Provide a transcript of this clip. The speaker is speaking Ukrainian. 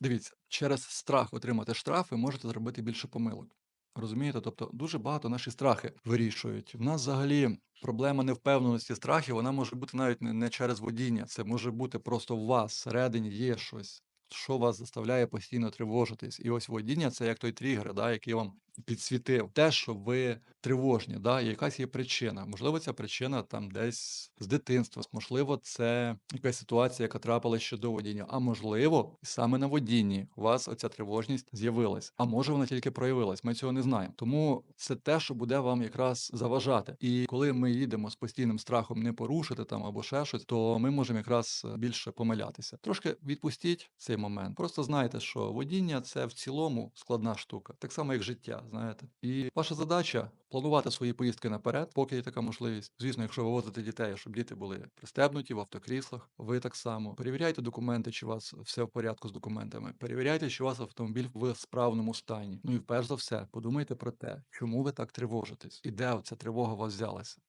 Дивіться, через страх отримати штраф ви можете зробити більше помилок. Розумієте? Тобто дуже багато наші страхи вирішують. В нас взагалі проблема невпевненості страхів, вона може бути навіть не, через водіння. Це може бути просто у вас всередині є щось, що вас заставляє постійно тривожитись. І ось водіння це як той тригер, да, який вам підсвітив те, що ви тривожні, да, якась є причина. Можливо, ця причина там десь з дитинства, можливо, це якась ситуація, яка трапилася ще до водіння. А можливо, саме на водінні у вас оця тривожність з'явилась. А може вона тільки проявилась. Ми цього не знаємо. Тому це те, що буде вам якраз заважати. І коли ми їдемо з постійним страхом не порушити там або ще щось, то ми можемо якраз е, більше помилятися. Трошки відпустіть цей момент. Просто знайте, що водіння це в цілому складна штука, так само як життя. Знаєте, і ваша задача планувати свої поїздки наперед, поки є така можливість. Звісно, якщо ви возите дітей, щоб діти були пристебнуті в автокріслах, ви так само перевіряйте документи, чи у вас все в порядку з документами. Перевіряйте, чи у вас автомобіль в справному стані. Ну і перш за все, подумайте про те, чому ви так тривожитесь, і де ця тривога у вас взялася.